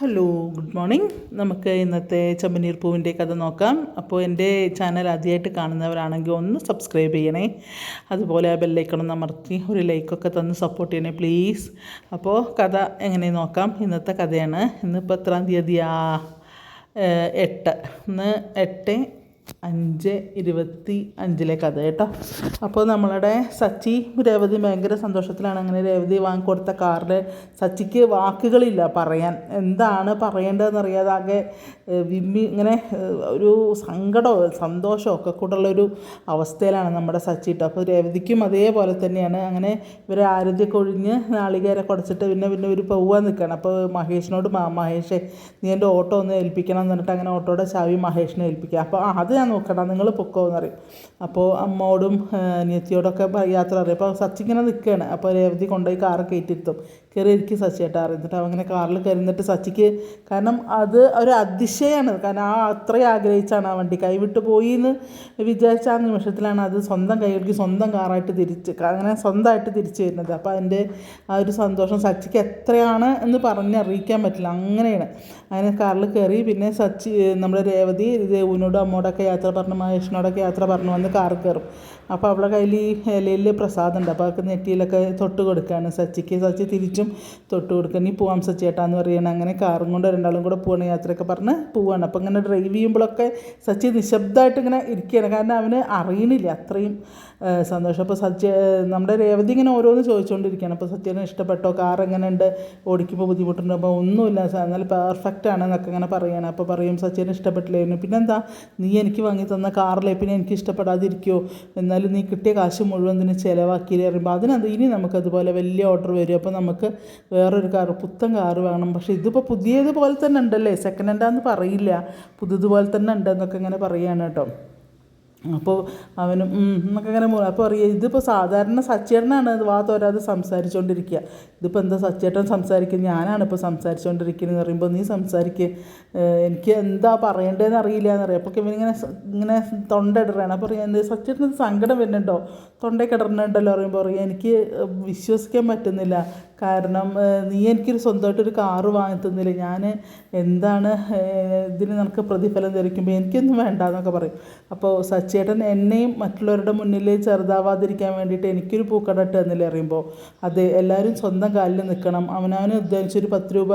Hello good morning നമുക്ക് ഇന്നത്തെ ചമ്മനീർ പൂവിന്റെ കഥ നോക്കാം. അപ്പോൾ എന്റെ ചാനൽ ആദ്യമായിട്ട് കാണുന്നവരാണെങ്കിൽ ഒന്ന് സബ്സ്ക്രൈബ് ചെയ്യണേ. അതുപോലെ ആ ബെല്ലൈക്കണം അമർത്തി ഒരു ലൈക്കൊക്കെ തന്ന് സപ്പോർട്ട് ചെയ്യണേ പ്ലീസ് അപ്പോൾ കഥ എങ്ങനെ നോക്കാം? ഇന്നത്തെ കഥയാണ്. ഇന്നിപ്പോൾ എത്രാം തീയതിയാ? എട്ട്. ഇന്ന് എട്ട് അഞ്ച് ഇരുപത്തി അഞ്ചിലെ കഥ കേട്ടോ. അപ്പോൾ നമ്മളുടെ സച്ചി രേവതി ഭയങ്കര സന്തോഷത്തിലാണ്. അങ്ങനെ രേവതി വാങ്ങിക്കൊടുത്ത കാറിൽ സച്ചിക്ക് വാക്കുകളില്ല പറയാൻ. എന്താണ് പറയേണ്ടതെന്ന് അറിയാതെ ആകെ വിമ്മി ഇങ്ങനെ ഒരു സങ്കടമോ സന്തോഷമോ ഒക്കെ കൂടെയുള്ള ഒരു അവസ്ഥയിലാണ് നമ്മുടെ സച്ചി കേട്ടോ. അപ്പോൾ രേവതിക്കും അതേപോലെ തന്നെയാണ്. അങ്ങനെ ഇവർ ആരതി കൊഴിഞ്ഞ് നാളികേരെ കുടച്ചിട്ട് പിന്നെ പിന്നെ ഇവർ പോവാൻ നിൽക്കുകയാണ്. അപ്പോൾ മഹേഷിനോട് "മാ- മഹേഷേ നീ എന്റെ ഓട്ടോ ഒന്ന് ഏൽപ്പിക്കണം എന്ന് പറഞ്ഞിട്ട് അങ്ങനെ ഓട്ടോയുടെ ചാവി മഹേഷിനെ ഏൽപ്പിക്കുക. അപ്പോൾ അത് ഞാൻ നോക്കണ്ട നിങ്ങൾ പൊക്കോ എന്ന് പറയും. അപ്പോൾ അമ്മോടും നിയത്തിയോടൊക്കെ യാത്ര അറിയാം അപ്പോൾ സച്ചി ഇങ്ങനെ നിൽക്കുകയാണ് അപ്പോൾ രേവതി കൊണ്ടുപോയി കാറ് കയറ്റിയിരുത്തും കയറി ഇരിക്കും സച്ചിയേട്ടാ. എന്നിട്ട് അവൻ അങ്ങനെ കാറിൽ കയറിന്നിട്ട് സച്ചിക്ക് കാരണം അത് ഒരു അതിശയമാണ് കാരണം ആ അത്രയും ആഗ്രഹിച്ചാണ് ആ വണ്ടി കൈവിട്ട് പോയി എന്ന് വിചാരിച്ച ആ നിമിഷത്തിലാണ് അത് സ്വന്തം കൈകൾക്ക് സ്വന്തം കാറായിട്ട് തിരിച്ച് അങ്ങനെ സ്വന്തമായിട്ട് തിരിച്ചു വരുന്നത്. അപ്പോൾ അതിന്റെ ആ ഒരു സന്തോഷം സച്ചിക്ക് എത്രയാണ് എന്ന് പറഞ്ഞറിയിക്കാൻ പറ്റില്ല. അങ്ങനെയാണ്. അങ്ങനെ കാറിൽ കയറി പിന്നെ സച്ചി നമ്മുടെ രേവതി ദേവുവിനോടും അമ്മോടൊക്കെ യാത്ര പറഞ്ഞു മഹേഷിനോടൊക്കെ യാത്ര പറഞ്ഞു വന്ന് കാറിൽ കയറും. അപ്പോൾ അവളുടെ കയ്യിൽ ഈ ഇലയിൽ പ്രസാദമുണ്ട് അപ്പോൾ അവർക്ക് നെറ്റിയിലൊക്കെ തൊട്ട് കൊടുക്കുകയാണ് സച്ചിക്ക്. സച്ചി തിരിച്ചും തൊട്ട് കൊടുക്കുക നീ പോവാം സച്ചിയേട്ടാന്ന് പറയണം. അങ്ങനെ കാറും കൊണ്ട് രണ്ടാളും കൂടെ പോകണ യാത്രയൊക്കെ പറഞ്ഞ് പോവാണ്. അപ്പോൾ ഇങ്ങനെ ഡ്രൈവ് ചെയ്യുമ്പോഴൊക്കെ സച്ചി നിശബ്ദമായിട്ട് ഇങ്ങനെ ഇരിക്കുകയാണ്. കാരണം അവന് അറിയണില്ല അത്രയും സന്തോഷം. അപ്പോൾ സച്ച നമ്മുടെ രേവതി ഇങ്ങനെ ഓരോന്ന് ചോദിച്ചുകൊണ്ടിരിക്കുകയാണ് അപ്പോൾ സച്ചിനെ ഇഷ്ടപ്പെട്ടോ? കാർ എങ്ങനെയുണ്ട്? ഓടിക്കുമ്പോൾ ബുദ്ധിമുട്ടുണ്ട്? അപ്പോൾ ഒന്നുമില്ല. നല്ല പെർഫെക്റ്റ് ആണ് എന്നൊക്കെ ഇങ്ങനെ പറയുകയാണ് അപ്പോൾ പറയും സച്ചിനെ ഇഷ്ടപ്പെട്ടില്ലായിരുന്നു പിന്നെന്താ നീ എനിക്ക് വാങ്ങി തന്ന കാറിലെ പിന്നെ എനിക്ക് ഇഷ്ടപ്പെടാതിരിക്കുമോ എന്നാലും നീ കിട്ടിയ കാശ് മുഴുവൻ ഇതിന് ചിലവാക്കി പറയുമ്പോൾ അതിനത് ഇനി നമുക്കതുപോലെ വലിയ ഓർഡർ വരും. അപ്പോൾ നമുക്ക് വേറൊരു കാറ് പുത്തൻ കാറ് വേണം. പക്ഷേ ഇതിപ്പോൾ പുതിയതുപോലെ തന്നെ ഉണ്ടല്ലേ? സെക്കൻഡ് ഹാൻഡാന്ന് പറയില്ല. പുതിയതുപോലെ തന്നെ ഉണ്ടെന്നൊക്കെ ഇങ്ങനെ പറയുകയാണ് കേട്ടോ. അപ്പോൾ അവനും എന്നൊക്കെ ഇങ്ങനെ മു- അപ്പോൾ അറിയാം ഇതിപ്പോൾ സാധാരണ സച്ചേട്ടനാണ് അത് വാ തോരാതെ സംസാരിച്ചുകൊണ്ടിരിക്കുക ഇതിപ്പോൾ എന്താ സച്ചേട്ടൻ സംസാരിക്കുന്നത് ഞാനാണ് ഇപ്പോൾ സംസാരിച്ചുകൊണ്ടിരിക്കുന്നത് പറയുമ്പോൾ നീ സംസാരിക്കുക എനിക്ക് എന്താ പറയേണ്ടതെന്ന് അറിയില്ല എന്ന് എന്നറിയാം അപ്പോൾ ഇവനിങ്ങനെ ഇങ്ങനെ തൊണ്ട ഇടറാണ് അപ്പോൾ പറയാം എന്ത് സച്ചേട്ടന് സങ്കടം വരുന്നുണ്ടോ? തൊണ്ടയ്ക്ക് ഇടറുന്നുണ്ടല്ലോ പറയുമ്പോൾ പറയും എനിക്ക് വിശ്വസിക്കാൻ പറ്റുന്നില്ല. കാരണം നീ എനിക്കൊരു സ്വന്തമായിട്ടൊരു കാറ് വാങ്ങി തന്നില്ല? ഞാൻ എന്താണ് ഇതിന് നിനക്ക് പ്രതിഫലം ധരിക്കുമ്പോൾ എനിക്കൊന്നും വേണ്ട എന്നൊക്കെ പറയും. അപ്പോൾ സച്ചേട്ടൻ എന്നെയും മറ്റുള്ളവരുടെ മുന്നിൽ ചെറുതാവാതിരിക്കാൻ വേണ്ടിയിട്ട് എനിക്കൊരു പൂക്കട ഇട്ട് അറിയുമ്പോൾ അത് എല്ലാവരും സ്വന്തം കാലിൽ നിൽക്കണം. അവനവന് ഉദ്ദേശിച്ചൊരു പത്ത് രൂപ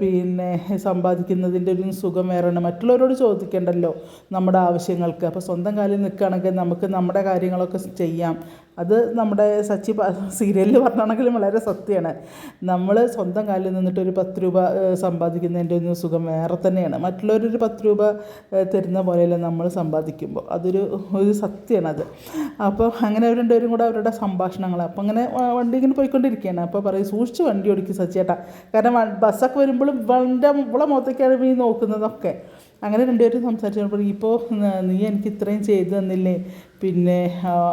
പിന്നെ സമ്പാദിക്കുന്നതിന്റെ ഒരു സുഖം വേറെയാണ്. മറ്റുള്ളവരോട് ചോദിക്കേണ്ടല്ലോ നമ്മുടെ ആവശ്യങ്ങൾക്ക്. അപ്പോൾ സ്വന്തം കാലിൽ നിൽക്കുകയാണെങ്കിൽ നമുക്ക് നമ്മുടെ കാര്യങ്ങളൊക്കെ ചെയ്യാം. അത് നമ്മുടെ സച്ചി സീരിയലിൽ പറഞ്ഞാണെങ്കിലും വളരെ സത്യമാണ്. നമ്മൾ സ്വന്തം കാലിൽ നിന്നിട്ട് ഒരു പത്ത് രൂപ സമ്പാദിക്കുന്നതിന്റെ ഒരു സുഖം വേറെ തന്നെയാണ്. മറ്റുള്ളവരൊരു പത്ത് രൂപ തരുന്ന പോലെയല്ല നമ്മൾ സമ്പാദിക്കുമ്പോൾ. അതൊരു ഒരു സത്യമാണ് അത്. അപ്പോൾ അങ്ങനെ അവർ രണ്ടുപേരും കൂടെ അവരുടെ സംഭാഷണങ്ങൾ. അപ്പോൾ അങ്ങനെ വണ്ടി ഇങ്ങനെ പോയിക്കൊണ്ടിരിക്കുകയാണ്. അപ്പോൾ പറയും സൂക്ഷിച്ച് വണ്ടി ഓടിക്കും സച്ചിയേട്ടാ. കാരണം വ- ബസ്സൊക്കെ വരുമ്പോഴും ഇവളുടെ ഇവളെ മുഖത്തേക്കാണ് ഈ നോക്കുന്നതൊക്കെ. അങ്ങനെ രണ്ടുപേരും സംസാരിച്ചപ്പോൾ ഇപ്പോൾ നീ എനിക്ക് ഇത്രയും ചെയ്തു തന്നില്ലേ? പിന്നെ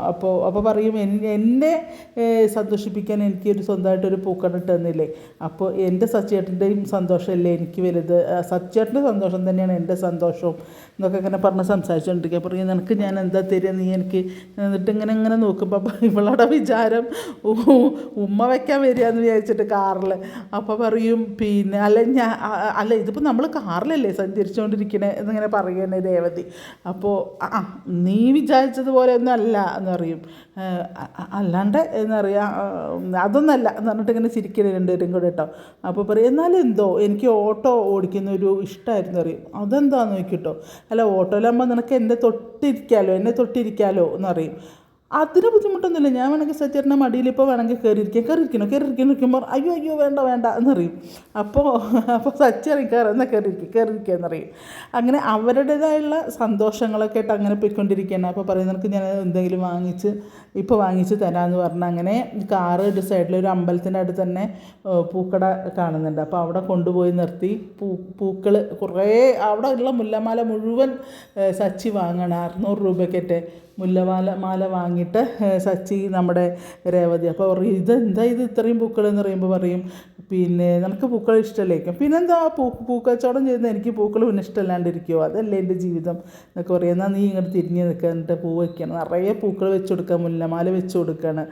അപ്പോൾ അപ്പോൾ പറയും എന്നെ സന്തോഷിപ്പിക്കാൻ എനിക്ക് ഒരു സ്വന്തമായിട്ടൊരു പൂക്കട ഇട്ട് തന്നില്ലേ അപ്പോൾ എന്റെ സച്ചേട്ടന്റെയും സന്തോഷമല്ലേ എനിക്ക് വലുത്? സച്ചേട്ടന്റെ സന്തോഷം തന്നെയാണ് എന്റെ സന്തോഷവും. എന്നൊക്കെ ഇങ്ങനെ പറഞ്ഞ് സംസാരിച്ചുകൊണ്ടിരിക്കുക പറയും നിനക്ക് ഞാൻ എന്താ തരിക? നീ എനിക്ക് എന്നിട്ട് ഇങ്ങനെ ഇങ്ങനെ നോക്കുമ്പോൾ ഇവളുടെ വിചാരം ഉമ്മ വയ്ക്കാൻ വരിക എന്ന് വിചാരിച്ചിട്ട് കാറിൽ അപ്പോൾ പറയും പിന്നെ അല്ല ഞാൻ അല്ല ഇതിപ്പോൾ നമ്മൾ കാറിലല്ലേ സഞ്ചരിച്ചുകൊണ്ടിരിക്കണേ എന്നിങ്ങനെ പറയുകയാണ് രേവതി അപ്പോൾ ആ നീ നീ വിചാരിച്ചതുപോലെ ഒന്നും അല്ല എന്ന് പറയും. അല്ലാണ്ട് എന്ന് പറയുക അതൊന്നല്ല എന്ന് പറഞ്ഞിട്ട് ഇങ്ങനെ ചിരിക്കൽ രണ്ടുപേരും കൂടെ കേട്ടോ. അപ്പോൾ പറയും എന്നാലും എന്തോ എനിക്ക് ഓട്ടോ ഓടിക്കുന്ന ഒരു ഇഷ്ടമായിരുന്നു അറിയും അതെന്താന്ന് നോക്കിട്ടോ? അല്ല ഓട്ടോയിലാകുമ്പോൾ നിനക്ക് എന്നെ തൊട്ടിരിക്കാലോ എന്നെ തൊട്ടിരിക്കാലോ എന്നറിയും അതിന് ബുദ്ധിമുട്ടൊന്നുമില്ല. ഞാൻ വേണമെങ്കിൽ സച്ചേട്ടന്റെ മടിയിൽ ഇപ്പോൾ വേണമെങ്കിൽ കയറിയിരിക്കാം. കയറിയിരിക്കണോ? കയറിയിരിക്കണോ ഇരിക്കുമ്പോൾ അയ്യോ അയ്യോ വേണ്ട വേണ്ട എന്നറിയും. അപ്പോൾ അപ്പോൾ സച്ചറി കയറുന്ന കയറിയിരിക്കും കയറിയിരിക്കുക എന്നറിയും. അങ്ങനെ അവരുടേതായുള്ള സന്തോഷങ്ങളൊക്കെ ആയിട്ട് അങ്ങനെ പോയിക്കൊണ്ടിരിക്കുകയാണ്. അപ്പോൾ പറയുന്നവർക്ക് ഞാൻ എന്തെങ്കിലും വാങ്ങിച്ച് ഇപ്പോൾ വാങ്ങിച്ച് തരാമെന്ന് പറഞ്ഞ് അങ്ങനെ കാറ് ഒരു സൈഡിൽ ഒരു അമ്പലത്തിന്റെ അടുത്ത് തന്നെ പൂക്കട കാണുന്നുണ്ട്. അപ്പോൾ അവിടെ കൊണ്ടുപോയി നിർത്തി. പൂ പൂക്കൾ കുറേ അവിടെ ഉള്ള മുല്ലമാല മുഴുവൻ സച്ചി വാങ്ങണം അറുന്നൂറ് രൂപയ്ക്കൊക്കെ മുല്ലമാല മാല വാങ്ങിയിട്ട് സച്ചി നമ്മുടെ രേവതി. അപ്പോൾ പറയും ഇതെന്താ ഇത് ഇത്രയും പൂക്കൾ എന്ന് പറയുമ്പോൾ പറയും പിന്നെ നമുക്ക് പൂക്കൾ ഇഷ്ടമല്ലേക്കും? പിന്നെന്താ പൂ പൂക്കച്ചവടം ചെയ്യുന്ന എനിക്ക് പൂക്കൾ പിന്നെ ഇഷ്ടമല്ലാണ്ടിരിക്കുമോ അതല്ലേ എന്റെ ജീവിതം എന്നൊക്കെ പറയും. എന്നാൽ നീ ഇങ്ങോട്ട് തിരിഞ്ഞ് നിൽക്കുക എന്നിട്ട് പൂ വയ്ക്കണം നിറയെ പൂക്കൾ വെച്ച് കൊടുക്കുക മുല്ലമാല വെച്ച് കൊടുക്കുകയാണ്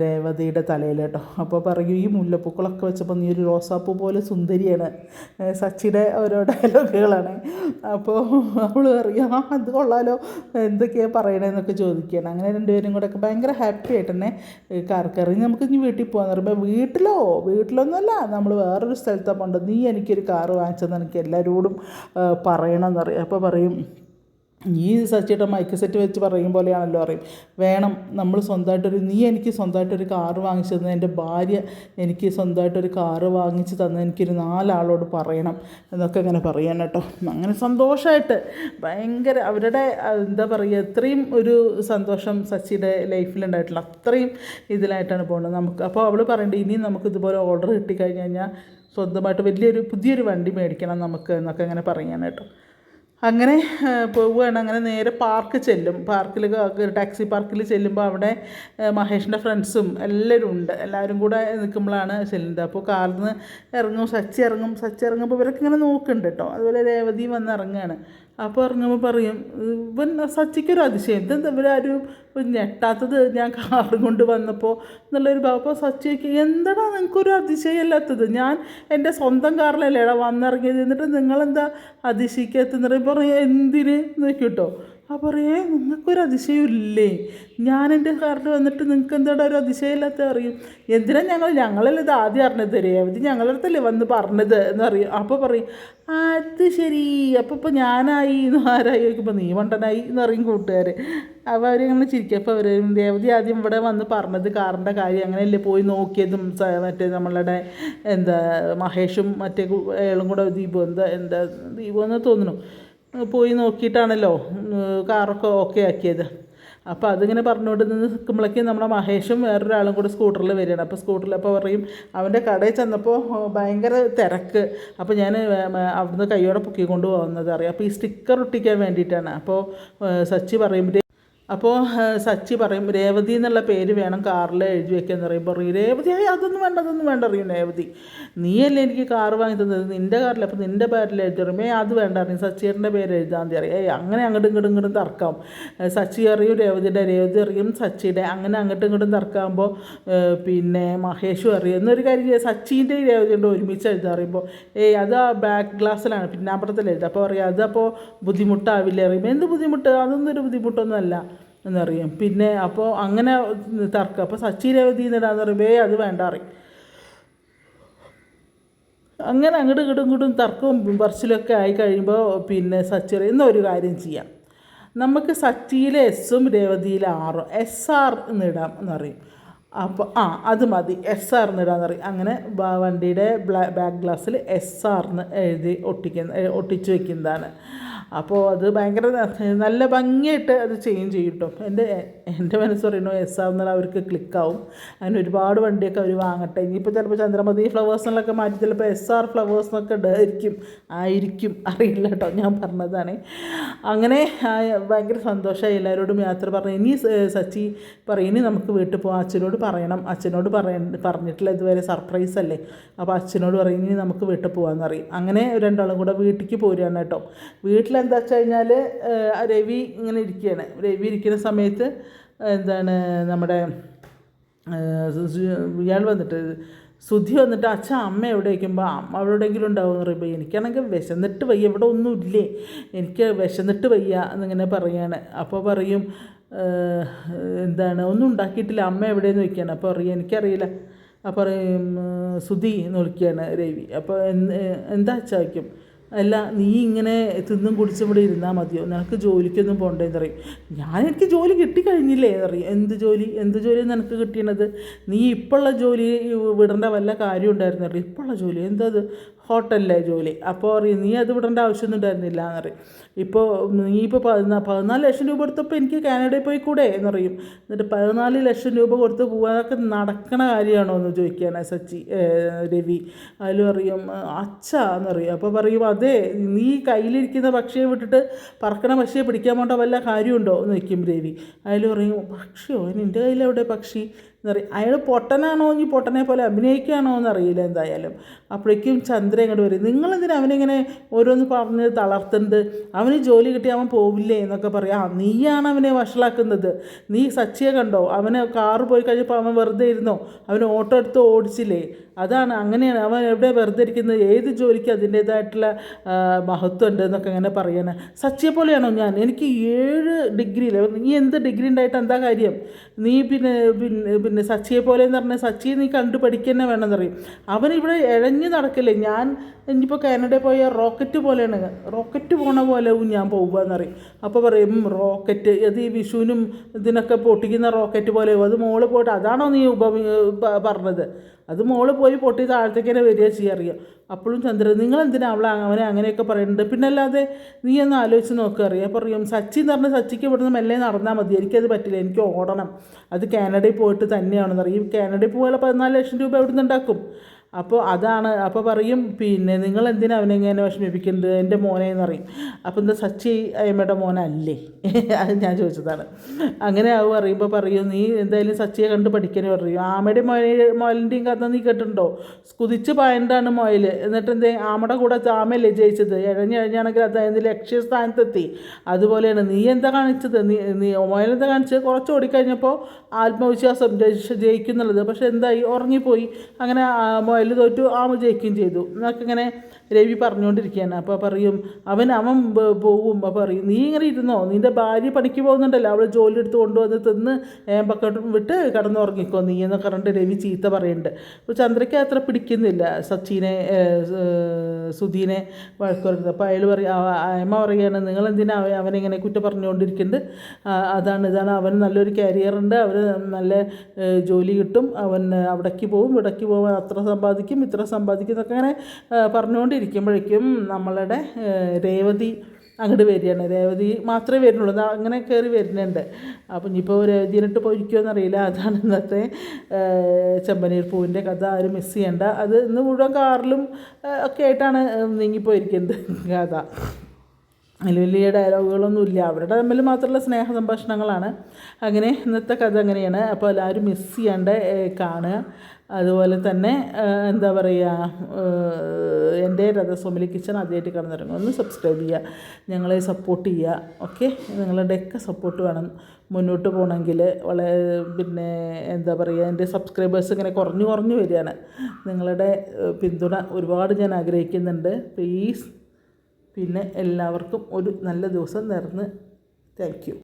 രേവതിയുടെ തലയിൽ കേട്ടോ. അപ്പോൾ പറയും ഈ മുല്ലപ്പൂക്കളൊക്കെ വെച്ചപ്പോൾ നീ ഒരു റോസാപ്പൂ പോലെ സുന്ദരിയാണ്. സച്ചിയുടെ ഓരോ ഡയലോഗുകളാണ്. അപ്പോൾ അവൾ അറിയാം അത് കൊള്ളാലോ. എന്തൊക്കെയാണ് പറയണതെന്നൊക്കെ ചോദിക്കുകയാണ്. അങ്ങനെ രണ്ടുപേരും കൂടെ ഒക്കെ ഭയങ്കര ഹാപ്പി ആയിട്ട് തന്നെ കാർക്കറി നമുക്ക് ഇനി വീട്ടിൽ പോകാന്ന് പറയുമ്പോൾ വീട്ടിലോ? വീട്ടിലൊന്നുമല്ല. നമ്മൾ വേറൊരു സ്ഥലത്താണ് പോകേണ്ടത് നീ എനിക്കൊരു കാറ് വാങ്ങിച്ചതെന്ന് എനിക്ക് എല്ലാവരോടും പറയണമെന്നറിയാം പറയണമെന്ന് പറയും. അപ്പോൾ പറയും ഈ സച്ചിയുടെ മൈക്ക് സെറ്റ് വെച്ച് പറയും പോലെയാണല്ലോ അറിയും. വേണം നമ്മൾ സ്വന്തമായിട്ടൊരു നീ എനിക്ക് സ്വന്തമായിട്ടൊരു കാറ് വാങ്ങിച്ചു തന്നെ എന്റെ ഭാര്യ എനിക്ക് സ്വന്തമായിട്ടൊരു കാറ് വാങ്ങിച്ചു തന്നെ എനിക്കൊരു നാലാളോട് പറയണം എന്നൊക്കെ ഇങ്ങനെ പറയാൻ കേട്ടോ. അങ്ങനെ സന്തോഷമായിട്ട് ഭയങ്കര അവരുടെ എന്താ പറയുക എത്രയും ഒരു സന്തോഷം സച്ചിയുടെ ലൈഫിലുണ്ടായിട്ടുള്ള അത്രയും ഇതിലായിട്ടാണ് പോകുന്നത് നമുക്ക്. അപ്പോൾ അവൾ പറയേണ്ടത് ഇനിയും നമുക്ക് ഇതുപോലെ ഓർഡർ കിട്ടിക്കഴിഞ്ഞ് കഴിഞ്ഞാൽ സ്വന്തമായിട്ട് വലിയൊരു പുതിയൊരു വണ്ടി മേടിക്കണം നമുക്ക് എന്നൊക്കെ ഇങ്ങനെ പറയാൻ കേട്ടോ. അങ്ങനെ പോവുകയാണ്. അങ്ങനെ നേരെ പാർക്ക് ചെല്ലും. പാർക്കിൽ ടാക്സി പാർക്കിൽ ചെല്ലുമ്പോൾ അവിടെ മഹേഷിന്റെ ഫ്രണ്ട്സും എല്ലാവരും ഉണ്ട്. എല്ലാവരും കൂടെ നിൽക്കുമ്പോഴാണ് ചെല്ലുന്നത്. അപ്പോൾ കാറിൽ നിന്ന് ഇറങ്ങും സച്ചി ഇറങ്ങും സച്ചി ഇറങ്ങുമ്പോൾ ഇവരൊക്കെ ഇങ്ങനെ നോക്കുന്നുണ്ട് കേട്ടോ അതുപോലെ രേവതി വന്ന് ഇറങ്ങുകയാണ് അപ്പോൾ ഇറങ്ങുമ്പോൾ പറയും ഇവൻ സച്ചിക്കൊരു അതിശയം ഇതെന്താ ഇവരാരും ഞെട്ടാത്തത്? ഞാൻ കാറും കൊണ്ട് വന്നപ്പോൾ എന്നുള്ളൊരു ഭാവം. അപ്പോൾ സച്ചിക്ക് എന്താണ് നിങ്ങൾക്കൊരു അതിശയമല്ലാത്തത്? ഞാൻ എന്റെ സ്വന്തം കാറിലല്ലേടാ വന്നിറങ്ങിയത്? എന്നിട്ട് നിങ്ങളെന്താ അതിശയിക്കാത്തെന്ന് പറയും? പറയും എന്തിന്? നോക്കി കേട്ടോ ആ പറയേ നിങ്ങൾക്കൊരു അതിശയമില്ലേ ഞാൻ എന്റെ കാറിൽ വന്നിട്ട് നിങ്ങൾക്ക് എന്താടാ ഒരു അതിശയമില്ലാത്ത അറിയും? എന്തിനാ ഞങ്ങൾ ഞങ്ങളല്ലേ ഇത് ആദ്യം അറിഞ്ഞത്? രേവതി ഞങ്ങളുടെ ഞങ്ങളടുത്തല്ലേ വന്ന് പറഞ്ഞത്? എന്നറിയും അപ്പോൾ പറയും അത് ശരി. അപ്പോൾ ഇപ്പോൾ ഞാനായി എന്ന് ആരായി ചോദിക്കുമ്പോൾ നീ മണ്ടനായി എന്നറിയും കൂട്ടുകാർ അപ്പോൾ അവരിങ്ങനെ ചിരിക്കും. അപ്പോൾ അവർ രേവതി ആദ്യം ഇവിടെ വന്ന് പറഞ്ഞത് കാറിന്റെ കാര്യം അങ്ങനെയല്ലേ പോയി നോക്കിയതും മറ്റേ നമ്മളുടെ എന്താ മഹേഷും മറ്റേ ഏളും കൂടെ ദീപു എന്താ എന്താ ദീപു എന്ന് തോന്നുന്നു. പോയി നോക്കിയിട്ടാണല്ലോ കാറൊക്കെ ഓക്കെ ആക്കിയത്. അപ്പോൾ അതിങ്ങനെ പറഞ്ഞുകൊണ്ട് നിന്ന് നിൽക്കുമ്പോഴേക്കും നമ്മുടെ മഹേഷും വേറൊരാളും കൂടി സ്കൂട്ടറിൽ വരികയാണ്. അപ്പോൾ സ്കൂട്ടറിൽ അപ്പോൾ പറയും അവന്റെ കടയിൽ ചെന്നപ്പോൾ ഭയങ്കര തിരക്ക്. അപ്പോൾ ഞാൻ അവിടുന്ന് കൈയോടെ പൊക്കിക്കൊണ്ട് പോകുന്നത് അറിയാം. അപ്പോൾ ഈ സ്റ്റിക്കർ ഒട്ടിക്കാൻ വേണ്ടിയിട്ടാണ്. അപ്പോൾ സച്ചി പറയുമ്പോൾ അപ്പോൾ സച്ചി പറയും രേവതി എന്നുള്ള പേര് വേണം കാറിൽ എഴുതി വെക്കാന്ന് പറയുമ്പോൾ പറയും രേവതി ആയി അതൊന്നും വേണ്ട അതൊന്നും വേണ്ട അറിയും രേവതി. നീയല്ലേ എനിക്ക് കാർ വാങ്ങി തന്നത്? നിന്റെ കാറിൽ അപ്പോൾ നിന്റെ പേരിൽ എഴുതി പറയുമ്പോൾ അത് വേണ്ട അറിയും സച്ചിയുടെ പേര് എഴുതാൻ മതി അറിയാം ഏയ് അങ്ങനെ അങ്ങോട്ടും ഇങ്ങോട്ടും ഇങ്ങോട്ടും തർക്കാം. സച്ചി അറിയും രേവതിയുടെ രേവതി അറിയും സച്ചിയുടെ അങ്ങനെ അങ്ങോട്ടും ഇങ്ങോട്ടും തർക്കാകുമ്പോൾ പിന്നെ മഹേഷും അറിയും. എന്നൊരു കാര്യം സച്ചിന്റെ രേവതിയുടെ ഒരുമിച്ച് എഴുതാൻ അറിയുമ്പോൾ ഏയ് അത് ആ ബാക്ക് ഗ്ലാസ്സിലാണ് പിന്നാമ്പുറത്തിൽ എഴുതുക അപ്പോൾ പറയാം അതപ്പോൾ ബുദ്ധിമുട്ടാവില്ല? അറിയുമ്പോൾ എന്ത് ബുദ്ധിമുട്ട്? അതൊന്നും ഒരു ബുദ്ധിമുട്ടൊന്നുമല്ല എന്നറിയും. പിന്നെ അപ്പോൾ അങ്ങനെ തർക്കം. അപ്പോൾ സച്ചി രേവതി എന്നിടാന്ന് പറയുമ്പോൾ അത് വേണ്ട അറിയും അങ്ങനെ അങ്ങോട്ടും ഇങ്ങോട്ടും ഇങ്ങോട്ടും തർക്കവും പറച്ചിലൊക്കെ ആയി കഴിയുമ്പോൾ പിന്നെ സച്ചി പറയും ഒരു കാര്യം ചെയ്യാം. നമുക്ക് സച്ചിയിലെ എസ്സും രേവതിയിലെ ആറും എസ് ആർ എന്നിടാം എന്നറിയും അപ്പോൾ ആ അത് മതി. എസ് ആർ എന്നിടാന്ന് പറയും. അങ്ങനെ വണ്ടിയുടെ ബാക്ക് ഗ്ലാസ്സിൽ എസ് ആർന്ന് എഴുതി ഒട്ടിക്കുന്ന ഒട്ടിച്ച് വെക്കുന്നതാണ്. അപ്പോൾ അത് ഭയങ്കര നല്ല ഭംഗിയായിട്ട് അത് ചേഞ്ച് ചെയ്യും കേട്ടോ എന്റെ എന്റെ മനസ്സ് പറയുന്നു എസ് ആവുന്നാൽ അവർക്ക് ക്ലിക്കാവും അങ്ങനെ ഒരുപാട് വണ്ടിയൊക്കെ അവർ വാങ്ങട്ടെ. ഇനിയിപ്പോൾ ചിലപ്പോൾ ചന്ദ്രമതി ഫ്ലവേഴ്സിലൊക്കെ മാറ്റി ചിലപ്പോൾ എസ് ആർ ഫ്ലവേഴ്സ് എന്നൊക്കെ ഇടായിരിക്കും ആയിരിക്കും. അറിയില്ല കേട്ടോ ഞാൻ പറഞ്ഞതാണ്. അങ്ങനെ ഭയങ്കര സന്തോഷമായി എല്ലാവരോടും യാത്ര പറഞ്ഞു. ഇനി സച്ചി പറയും ഇനി നമുക്ക് വീട്ടിൽ പോകാം അച്ഛനോട് പറയണം. അച്ഛനോട് പറയ പറഞ്ഞിട്ടില്ല ഇതുവരെ സർപ്രൈസ് അല്ലേ? അപ്പോൾ അച്ഛനോട് പറയും ഇനി നമുക്ക് വീട്ടിൽ പോകാമെന്ന് പറയും. അങ്ങനെ രണ്ടാളും കൂടെ വീട്ടിലേക്ക് പോരുകയാണ് കേട്ടോ വീട്ടിലെന്താ വെച്ച് കഴിഞ്ഞാൽ രവി ഇങ്ങനെ ഇരിക്കുകയാണ് രവി ഇരിക്കുന്ന സമയത്ത് എന്താണ് നമ്മുടെ ഇയാൾ വന്നിട്ട് സുധി വന്നിട്ട് അച്ഛൻ അമ്മ എവിടെ വയ്ക്കുമ്പോൾ അമ്മ എവിടെയെങ്കിലും ഉണ്ടാവും എന്ന് പറയുമ്പോൾ എനിക്കാണെങ്കിൽ വിശന്നിട്ട് വയ്യ. ഇവിടെ ഒന്നുമില്ലേ എനിക്ക് വിശന്നിട്ട് വയ്യ എന്നിങ്ങനെ പറയാണ്. അപ്പോൾ പറയും എന്താണ് ഒന്നും ഉണ്ടാക്കിയിട്ടില്ല. അമ്മ എവിടെയെന്ന് വയ്ക്കുകയാണ് അപ്പോൾ പറയും എനിക്കറിയില്ല. അപ്പോൾ പറയും സുധി എന്ന് വിളിക്കുകയാണ് രവി. അപ്പോൾ എന്താ അച്ഛ വയ്ക്കും അല്ല നീ ഇങ്ങനെ തിന്നും കുടിച്ചും ഇവിടെ ഇരുന്നാൽ മതിയോ? നിനക്ക് ജോലിക്കൊന്നും പോകണ്ടേന്ന് പറയും. ഞാൻ എനിക്ക് ജോലി കിട്ടിക്കഴിഞ്ഞില്ലേ? എന്നറിയും എന്ത് ജോലി? എന്ത് ജോലി നിനക്ക് കിട്ടിയണത്? നീ ഇപ്പോഴുള്ള ജോലി വിടേണ്ട വല്ല കാര്യം ഉണ്ടായിരുന്നു അറിയും ഇപ്പോഴുള്ള ജോലി? എന്താ അത്? ഹോട്ടലിലെ ജോലി. അപ്പോൾ പറയും നീ അത് വിടേണ്ട ആവശ്യമൊന്നും ഉണ്ടായിരുന്നില്ല എന്ന് പറയും. ഇപ്പോൾ നീ ഇപ്പോൾ പതിനാ പതിനാല് ലക്ഷം രൂപ കൊടുത്തപ്പോൾ എനിക്ക് കാനഡയിൽ പോയി കൂടെ? എന്ന് പറയും. എന്നിട്ട് പതിനാല് ലക്ഷം രൂപ കൊടുത്ത് പോകാനൊക്കെ നടക്കണ കാര്യമാണോ എന്ന് ചോദിക്കുകയാണ് സച്ചി രവി. അതിൽ പറയും അച്ഛ എന്ന് പറയും. അപ്പോൾ പറയും അതെ നീ കയ്യിലിരിക്കുന്ന പക്ഷിയെ വിട്ടിട്ട് പറക്കണ പക്ഷിയെ പിടിക്കാൻ പോണ്ട വല്ല കാര്യമുണ്ടോ? എന്ന് ചോദിക്കും രവി. അതിൽ പറയും പക്ഷിയോ നിന്റെ കയ്യിലെവിടെ പക്ഷി എന്ന് പറയും അയാൾ പൊട്ടനാണോ ഇനി പൊട്ടനെ പോലെ അഭിനയിക്കുകയാണോ എന്ന് അറിയില്ല എന്തായാലും. അപ്പോഴേക്കും ചന്ദ്ര ഇങ്ങോട്ട് വരും. നിങ്ങളെന്തിനാ അവനിങ്ങനെ ഓരോന്ന് പറഞ്ഞ് തളർത്തുന്നത്? അവന് ജോലി കിട്ടി അവൻ പോവില്ലേ? എന്നൊക്കെ പറയും. ആ നീയാണ് അവനെ വഷളാക്കുന്നത്. നീ സച്ചിയെ കണ്ടോ? അവനെ കാറ് പോയി കഴിഞ്ഞപ്പോൾ അവൻ വെറുതെ ഇരുന്നോ? അവന് ഓട്ടോ എടുത്ത് ഓടിച്ചില്ലേ? അതാണ് അങ്ങനെയാണ്. അവൻ എവിടെ വെറുതെ ഇരിക്കുന്നത്? ഏത് ജോലിക്ക് അതിന്റേതായിട്ടുള്ള മഹത്വം ഉണ്ട് എന്നൊക്കെ അങ്ങനെ പറയണേ. സച്ചിയെ പോലെയാണോ ഞാൻ? എനിക്ക് ഏഴ് ഡിഗ്രിയിൽ നീ എന്ത് ഡിഗ്രി ഉണ്ടായിട്ട് എന്താ കാര്യം? നീ പിന്നെ പിന്നെ പിന്നെ സച്ചിയെ പോലെ എന്ന് പറഞ്ഞാൽ സച്ചിയെ നീ കണ്ടു പഠിക്കുന്നേ വേണമെന്ന് പറയും അവൻ ഇവിടെ ഇഴഞ്ഞ് നടക്കില്ലേ? ഞാൻ ഇനിയിപ്പോൾ കാനഡയിൽ പോയ റോക്കറ്റ് പോലെയാണ്. റോക്കറ്റ് പോണ പോലെ ഞാൻ പോകുക പറയും അപ്പോൾ പറയും റോക്കറ്റ് അത് ഈ വിഷുവിനും ഇതിനൊക്കെ പൊട്ടിക്കുന്ന റോക്കറ്റ് പോലെ അത് മോൾ പോയിട്ട് അതാണോ നീ ഉപ പറഞ്ഞത്? അത് മോൾ പോയി പൊട്ടി താഴത്തേക്ക് തന്നെ വരിക ചെയ്യാറിയാം അപ്പോഴും ചന്ദ്രൻ നിങ്ങൾ എന്തിനാ അവളെ അവനെ അങ്ങനെയൊക്കെ പറയുന്നുണ്ട്? പിന്നെ അല്ലാതെ നീ ഒന്ന് ആലോചിച്ച് നോക്കുക അറിയാം. പറയും സച്ചി എന്ന് പറഞ്ഞാൽ സച്ചിക്ക് ഇവിടുന്ന് മെല്ലെ നടന്നാൽ മതി എനിക്കത് പറ്റില്ല എനിക്ക് ഓടണം. അത് കാനഡയിൽ പോയിട്ട് തന്നെയാണെന്ന് അറിയാം. കാനഡയിൽ പോയാൽ പതിനാല് ലക്ഷം രൂപ എവിടുന്ന് ഉണ്ടാക്കും? അപ്പോൾ അതാണ് അപ്പോൾ പറയും പിന്നെ നിങ്ങൾ എന്തിനാ അവനെ ഇങ്ങനെ വിഷമിപ്പിക്കുന്നത്? എന്റെ മോനെ എന്ന് പറയും. അപ്പോൾ എന്താ സച്ചി അയ്യമ്മയുടെ മോനല്ലേ? അത് ഞാൻ ചോദിച്ചതാണ്. അങ്ങനെ ആവും പറയുമ്പോൾ പറയും നീ എന്തായാലും സച്ചിയെ കണ്ട് പഠിക്കാനേ പറയും. ആമയുടെ മോനെ മോലിന്റെയും കഥ നീ കേട്ടിട്ടുണ്ടോ? കുതിച്ച് പായണ്ടാണ് മോയൽ എന്നിട്ട് എന്തേ ആമയുടെ കൂടെ ആമയല്ലേ ജയിച്ചത്? ഇഴഞ്ഞ് ഇഴഞ്ഞാണെങ്കിൽ അത് ലക്ഷ്യസ്ഥാനത്തെത്തി. അതുപോലെയാണ് നീ എന്താ കാണിച്ചത്? നീ നീ മൊയലെന്താ കാണിച്ചത്? കുറച്ച് ഓടിക്കഴിഞ്ഞപ്പോൾ ആത്മവിശ്വാസം ജയിക്കുന്നുള്ളത്. പക്ഷെ എന്തായി? ഉറങ്ങിപ്പോയി. അങ്ങനെ മൊയൽ തോറ്റു ആമ ജയിക്കുകയും ചെയ്തു. എന്നൊക്കെ ഇങ്ങനെ രവി പറഞ്ഞുകൊണ്ടിരിക്കുകയാണ് അപ്പോൾ പറയും അവൻ അവൻ പോകും അപ്പോൾ പറയും നീ ഇങ്ങനെ ഇരുന്നോ? നിന്റെ ഭാര്യ പണിക്ക് പോകുന്നുണ്ടല്ലോ. അവൾ ജോലി എടുത്ത് കൊണ്ടുവന്ന് തിന്ന് ഏമ്പക്കട്ടും വിട്ട് കടന്നുറങ്ങിക്കോ നീ എന്നൊക്കെ പറഞ്ഞിട്ട് രവി ചീത്ത പറയുന്നുണ്ട് അപ്പോൾ ചന്ദ്രയ്ക്ക് അത്ര പിടിക്കുന്നില്ല സച്ചിനെ സുധീനെ വഴക്കുറക്കുന്നത് അപ്പോൾ അയാൾ പറയും അമ്മ പറയുകയാണ് നിങ്ങൾ എന്തിനാ അവ- അവനിങ്ങനെ കുറ്റം പറഞ്ഞുകൊണ്ടിരിക്കുന്നത് അതാണ് ഇതാണ്. അവൻ നല്ലൊരു കരിയർ ഉണ്ട്. അവന് നല്ല ജോലി കിട്ടും. അവൻ അവിടേക്ക് പോകും ഇവിടേക്ക് പോകും അത്ര സമ്പാദിക്കും ഇത്ര സമ്പാദിക്കും എന്നൊക്കെ അങ്ങനെ ഏഹ്, പറഞ്ഞുകൊണ്ടിരിക്കുമ്പോഴേക്കും നമ്മളുടെ രേവതി അങ്ങോട്ട് വരികയാണ്. രേവതി മാത്രമേ വരുന്നുള്ളൂ. അങ്ങനെ കയറി വരുന്നുണ്ട്. അപ്പം ഇനിയിപ്പോൾ രേവതിനിട്ട് പോയിരിക്കുമോ എന്നറിയില്ല അതാണ് ഇന്നത്തെ ചെമ്പനീർ പൂവിന്റെ കഥ. ആരും മിസ് ചെയ്യണ്ട. അത് ഇന്ന് മുഴുവൻ കാറിലും ഒക്കെ ആയിട്ടാണ് നീങ്ങിപ്പോയിരിക്കുന്നത് കഥ. വലിയ വലിയ ഡയലോഗുകളൊന്നുമില്ല അവരുടെ തമ്മിൽ മാത്രമുള്ള സ്നേഹ സംഭാഷണങ്ങളാണ്. അങ്ങനെ ഇന്നത്തെ കഥ അങ്ങനെയാണ്. അപ്പോൾ എല്ലാവരും മിസ് ചെയ്യാണ്ട് കാണുക. അതുപോലെ തന്നെ എന്താ പറയുക എന്റെ രഥസോമിലി കിച്ചൺ ആദ്യമായിട്ട് കടന്നിറങ്ങും. ഒന്ന് സബ്സ്ക്രൈബ് ചെയ്യുക ഞങ്ങളെ സപ്പോർട്ട് ചെയ്യുക ഓക്കെ നിങ്ങളുടെയൊക്കെ സപ്പോർട്ട് വേണം. മുന്നോട്ട് പോകണമെങ്കിൽ വളരെ പിന്നെ എന്താ പറയുക എന്റെ സബ്സ്ക്രൈബേഴ്സ് ഇങ്ങനെ കുറഞ്ഞു കുറഞ്ഞു വരികയാണ്. നിങ്ങളുടെ പിന്തുണ ഒരുപാട് ഞാൻ ആഗ്രഹിക്കുന്നുണ്ട്. പ്ലീസ് പിന്നെ എല്ലാവർക്കും ഒരു നല്ല ദിവസം നേർന്ന്. Thank you